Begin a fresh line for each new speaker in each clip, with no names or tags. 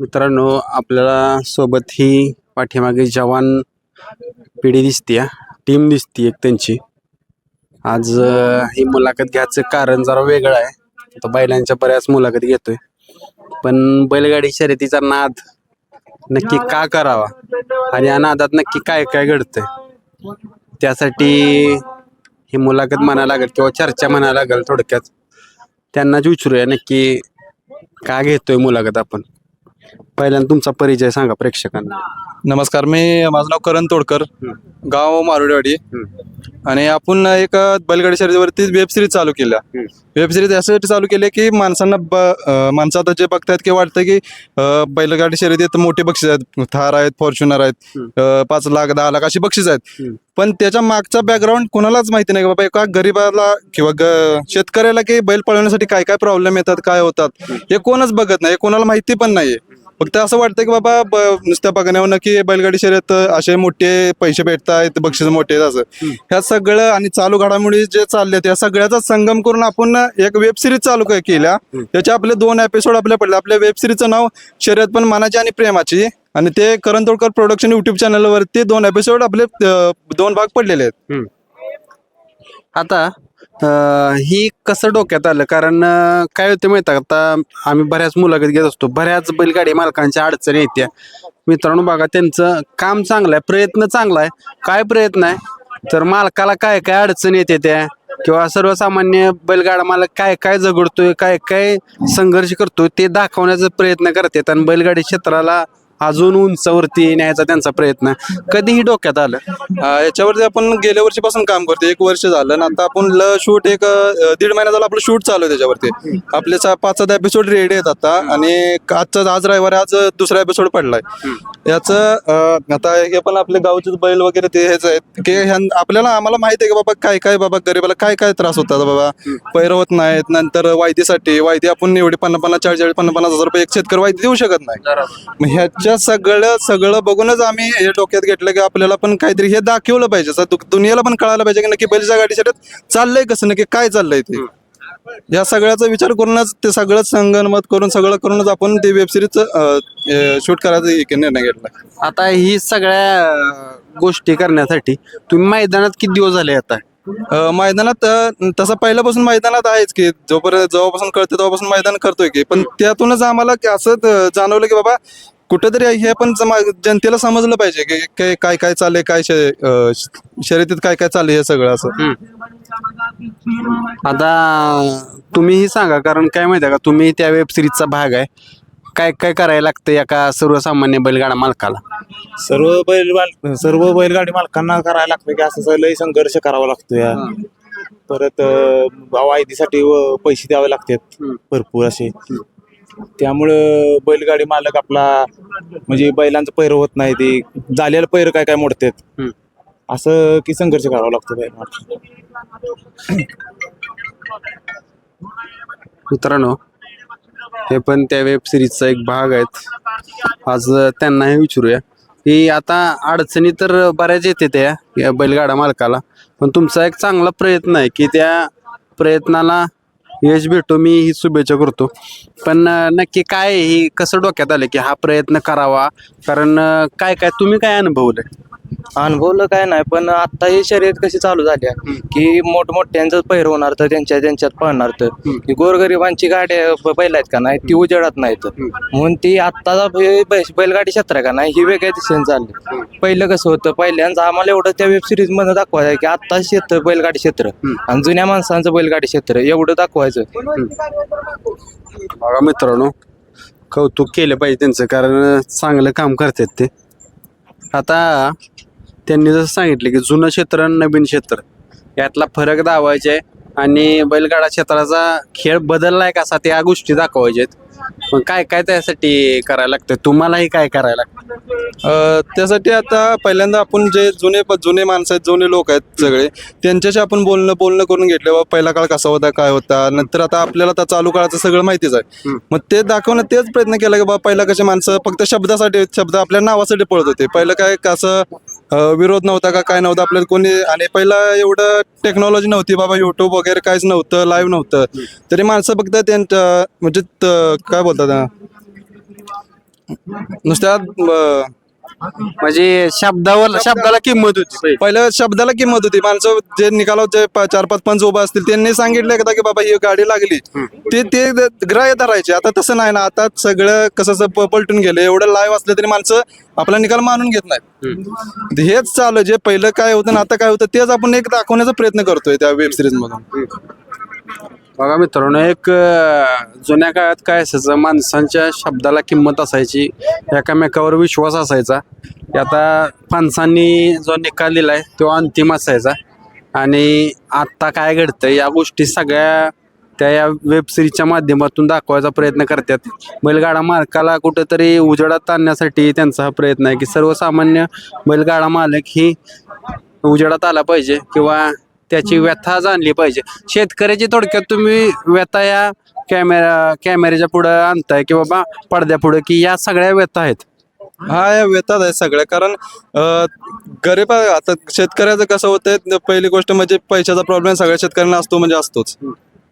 मित्रांनो आपल्याला सोबत ही पाठीमागे जवान पिढी दिसते टीम दिसते एक त्यांची. आज ही मुलाखत घ्यायचं कारण जरा वेगळं आहे. तो बैलांच्या बऱ्याच मुलाखत घेतोय. पण बैलगाडी शर्यतीचा नाद नक्की का करावा? आणि या नादात नक्की काय काय घडतंय? त्यासाठी ही मुलाखत म्हणायला लागेल किंवा चर्चा म्हणायला लागेल थोडक्यात. त्यांनाच विचारूया नक्की का घेतोय मुलाखत आपण? पहिल्यांदा तुमचा परिचय सांगा प्रेक्षकांना.
नमस्कार मी माझं नाव करण तोडकर गाव मारुडेवाडी. आणि आपण एक बैलगाडी शर्यतीवरती वेब सिरीज चालू केल्या. वेब सिरीज यासाठी चालू केली की माणसांना माणसं आता जे बघतायत की वाटतं की बैलगाडी शर्यतीत मोठे बक्षीस आहेत थार आहेत फॉर्च्युनर आहेत पाच लाख दहा लाख अशी बक्षीस आहेत. पण त्याच्या मागचा बॅकग्राऊंड कोणालाच माहिती नाही बाबा एका गरीबाला किंवा शेतकऱ्याला की बैल पळवण्यासाठी काय काय प्रॉब्लेम येतात काय होतात हे. कोणच बघत नाही कोणाला माहिती पण नाहीये. फक्त असं वाटतं की बाबा ब- नुसत्या बघण्यावर की बैलगाडी शर्यत असे मोठे पैसे भेटतायत बक्षीस मोठे आहेत असं. ह्या सगळं आणि चालू घडामोडी जे चालले त्या सगळ्याचा संगम करून आपण एक वेब सिरीज चालू क- केल्या. त्याचे आपले दोन एपिसोड आपल्या पडले. आपल्या वेब सिरीजचं नाव शर्यत पण मनाची आणि प्रेमाची. आणि ते करण तोडकर प्रोडक्शन युट्यूब चॅनलवरती दोन एपिसोड आपले अं, दोन भाग पडलेले आहेत.
आता अं, ही कसं डोक्यात आलं? कारण अं, काय होते माहिती का? आता आम्ही बऱ्याच मुलाखत घेत असतो. बऱ्याच बैलगाडी मालकांच्या अडचणी येत्या मित्रांनो बघा त्यांचं काम चांगलं आहे. प्रयत्न चांगला आहे. काय प्रयत्न आहे? तर मालकाला काय काय अडचण येते त्या? किंवा सर्वसामान्य बैलगाडा मालक काय काय झगडतोय काय काय संघर्ष करतोय ते दाखवण्याचा प्रयत्न करतात. आणि बैलगाडी क्षेत्राला अजून उंचावरती न्यायचा त्यांचा प्रयत्न. कधीही डोक्यात आलं.
अं, याच्यावरती आपण गेल्या वर्षीपासून काम करतो एक वर्ष झालं आणि आता आपण शूट एक अं, दीड महिना झाला आपलं शूट चालू आहे त्याच्यावरती. आपले पाच सात एपिसोड रेडी आहेत आता आणि आजचा आज रविवार आज दुसरा एपिसोड पडलाय. याचं अं, आता हे पण आपले गावचे बैल वगैरे ते हेच आहेत. की ह्यां- आपल्याला आम्हाला माहिती आहे की बाबा काय काय बाबा गरीबाला काय काय त्रास होतात बाबा. पैर होत नाहीत. नंतर वायदीसाठी वायदी आपण एवढी पन्नास पन्नास चाळीस चाळीस पन्नास पन्नास हजार रुपये एक शेतकरी वायदी देऊ शकत नाही. मग ह्याच्या सगळं सगळं बघूनच आम्ही हे डोक्यात घेतलं की आपल्याला पण काहीतरी हे दाखवलं पाहिजे. दु- दुनियाला पण कळायला पाहिजे की नक्की बैलच्या गाडी शर्यत चाललंय कसं नक्की काय चाललंय ते. या सगळ्याचा विचार करूनच ते सगळं संगनमत करून सगळं करूनच आपण ते वेब सिरीजचं शूट करायचा एक निर्णय घेतला.
आता ही सगळ्या अं, गोष्टी करण्यासाठी तुम्ही मैदानात किती दिवस झाले आता?
अ, मैदानात अ, तसं पहिल्यापासून मैदानात आहेच की जोपर्यंत जेव्हापासून कळतं तेव्हापासून मैदान करतोय की. पण त्यातूनच आम्हाला की असं अ, जाणवलं की बाबा कुठेतरी हे पण समा- जनतेला समजलं पाहिजे की काय काय काय चाललंय काय शे- अ, शर्यतीत काय काय चाललंय हे सगळं असं.
आता तुम्हीही सांगा कारण काय माहिती आहे का तुम्ही त्या वेब सिरीजचा भाग आहे. काय काय करायला लागतं एका सर्वसामान्य बैलगाडा मालकाला?
सर्व बैल माल सर्व बैलगाडी मालकांना करायला लागतं की असं लय संघर्ष करावा लागतो या परत अं, वायदीसाठी व पैसे द्यावे लागतात भरपूर असे. त्यामुळं बैलगाडी मालक आपला म्हणजे बैलांचं पैर होत नाही ते झालेलं पैर काय काय मोडतात
हम्म.
असं की संघर्ष करावा लागतो बैल.
मित्रांनो हे पण त्या वेब सिरीजचा एक भाग आहेत आज त्यांनाही विचारूया की आता अडचणी तर बऱ्याच येते त्या या बैलगाडा मालकाला पण तुमचा एक चांगला प्रयत्न आहे की त्या प्रयत्नाला यश भेटो मी ही शुभेच्छा करतो. पण अं, नक्की काय ही कसं डोक्यात आलं की हा प्रयत्न करावा? कारण अं, काय काय तुम्ही काय अनुभवलं
अनुभवलं काय नाही पण आता ही शर्यत कशी चालू झाली आहे की मोठमोठ्यांचं पैर होणार तर त्यांच्या त्यांच्यात पळणार तर. की गोरगरिबांची गाड्या बैल आहेत का नाही ती उजेडत नाहीत म्हणून ती आत्ताचा बै- बैलगाडी क्षेत्र आहे का नाही ही वेगळ्या दिशेने चालली. पहिलं कसं होतं पहिल्यांदा आम्हाला एवढं त्या वेब सिरीजमध्ये दाखवायचं की आता क्षेत्र बैलगाडी क्षेत्र. आणि जुन्या माणसांचं बैलगाडी क्षेत्र एवढं दाखवायचं.
बघा मित्रांनो कौतुक केलं पाहिजे त्यांचं कारण चांगलं काम करतात ते. आता त्यांनी जसं सांगितलं की जुनं क्षेत्र आणि नवीन क्षेत्र यातला फरक दावायचा आहे. आणि बैलगाडा क्षेत्राचा खेळ बदललाय कसा त्या गोष्टी दाखवायच्या आहेत पण काय काय त्यासाठी करायला लागतं तुम्हालाही काय करायला लागतं
अ, त्यासाठी आता पहिल्यांदा आपण जे जुने जुने माणसं आहेत जुने लोक आहेत सगळे त्यांच्याशी आपण बोलणं बोलणं करून घेतलं बाबा पहिला काळ कसा होता काय होता नंतर आता आपल्याला आता चालू काळाचं सगळं माहितीच आहे. मग ते दाखवणं तेच प्रयत्न केला की बाबा पहिला कसे माणसं फक्त शब्दासाठी शब्द आपल्या नावासाठी पळत होते. पहिलं काय कसं विरोध नव्हता का? काय नव्हतं? आपल्याला कोणी आणि पहिला एवढं टेक्नॉलॉजी नव्हती बाबा युट्यूब वगैरे काहीच नव्हतं लाईव्ह नव्हतं. तरी माणसं फक्त त्यांच्या म्हणजे त- काय बोलतात नुसत्या अं,
म्हणजे शब्दावर शब्दाला किंमत होती. पहिले.
पहिल्या शब्दाला किंमत होती. माणसं जे निकालावर जे प- चार पाच पंच उभा असतील त्यांनी सांगितलं एकदा की बाबा ही गाडी लागली. ते ते ग्राह्य धरायचे. आता तसं नाही ना. आता सगळं कसं असं प- पलटून गेलं. एवढं लाईव्ह असलं तरी माणसं आपला निकाल मानून घेत नाहीत. हेच चालू. जे पहिलं काय होतं ना आता काय होतं तेच आपण एक दाखवण्याचा प्रयत्न करतोय त्या वेब सिरीज मधून.
बघा मित्रांनो एक जुन्या काळात काय असायचं माणसांच्या शब्दाला किंमत असायची एकामेकावर विश्वास असायचा. आता माणसांनी जो निकाल दिलाय तो अंतिम असायचा. आणि आत्ता काय घडतं या गोष्टी सगळ्या त्या या वेबसिरीजच्या माध्यमातून दाखवायचा प्रयत्न करतात. बैलगाडा मालकाला कुठंतरी उजेडात आणण्यासाठी त्यांचा हा प्रयत्न आहे की सर्वसामान्य बैलगाडा मालक ही उजेडात आला पाहिजे किंवा त्याची व्यथा जाणली पाहिजे. शेतकऱ्याची थोडक्यात तुम्ही व्यथा या कॅमेरा कॅमेऱ्याच्या पुढं आणताय की बाबा पडद्या पुढं की या सगळ्या व्यथा आहेत.
हा या व्यतात आहे सगळ्या. कारण गरीब. आता शेतकऱ्याचं कसं होतंय पहिली गोष्ट म्हणजे पैशाचा प्रॉब्लेम सगळ्या शेतकऱ्यांना असतो म्हणजे असतोच.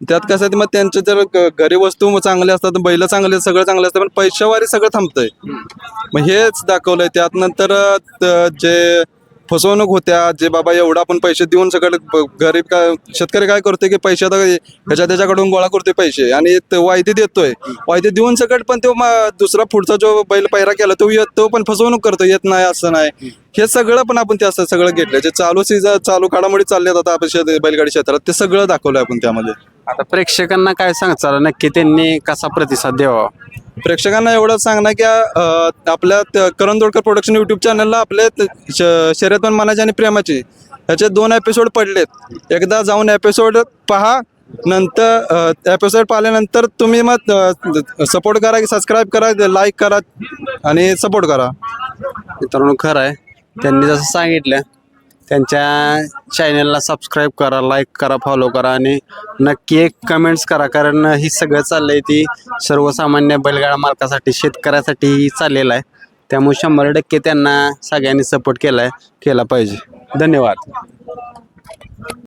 त्यात कसं आहे मग त्यांचे जर घरी वस्तू चांगल्या असतात बैल चांगले सगळं चांगलं असतं पण पैशावारी सगळं थांबतंय. मग हेच दाखवलंय. त्यात नंतर जे फसवणूक होत्या जे बाबा एवढा आपण पैसे देऊन सगळं गरीब का शेतकरी काय करतोय की पैसे आता ह्याच्या त्याच्याकडून गोळा करतोय पैसे. आणि वायदे देतोय. वायदे देऊन सगळं पण तो दुसरा पुढचा जो बैल पैरा केला तो येत तो पण फसवणूक करतो येत नाही असं नाही. हे सगळं पण आपण ते असं सगळं घेतलं जे चालू सीझन चालू काळामुळे चालले आता आपण बैलगाडी क्षेत्रात ते सगळं दाखवलं आपण त्यामध्ये.
आता प्रेक्षकांना काय सांगचाल नक्की त्यांनी कसा प्रतिसाद द्यावा?
प्रेक्षकांना एवढं सांगणं की अं, आपल्या त- करण दोडकर प्रोडक्शन युट्यूब चॅनलला आपले त- श- मनाची आणि प्रेमाची. ह्याचे दोन एपिसोड पडलेत. एकदा जाऊन एपिसोड पहा नंतर एपिसोड पाहिल्यानंतर तुम्ही मग सपोर्ट करा की सबस्क्राईब करा लाईक करा आणि सपोर्ट करा.
मित्रांनो खरं आहे. त्यांनी जसं सांगितलं त्यांच्या चॅनलला सबस्क्राईब करा लाईक करा फॉलो करा आणि नक्की एक कमेंट्स करा. कारण ही सगळं चाललं आहे ती सर्वसामान्य बैलगाडा मालकासाठी शेतकऱ्यासाठी चाललेलं आहे. त्यामुळे शंभर टक्के त्यांना सगळ्यांनी सपोर्ट केला आहे केला पाहिजे. धन्यवाद.